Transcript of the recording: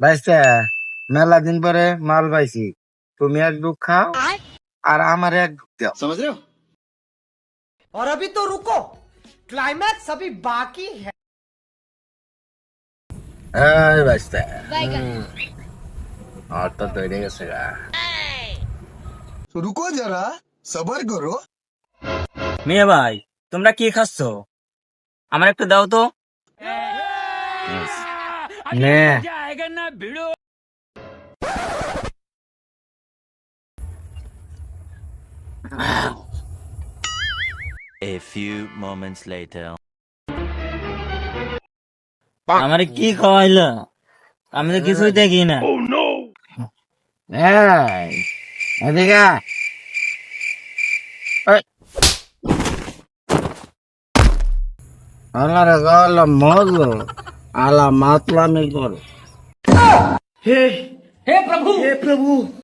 বাইসা মেলা দিন পরে মাল পাইছি তুমি এক বুক খাও আর আমার এক বুক দাও समझ रहे हो और अभी तो रुको क्लाइमैक्स अभी बाकी है এই বাইসা আর তো তৈরি গেছে গা तो रुको जरा सबर करो মেয়ে ভাই তোমরা কি খাচ্ছ আমার একটু দাও তো নে A few moments later. আমার কি খাওয়াইলো আমি তো কিছুই দেখি না এই এদিকে। আল্লাহরে গলা মজো আলা মাতলামি করো हे प्रभु हे प्रभु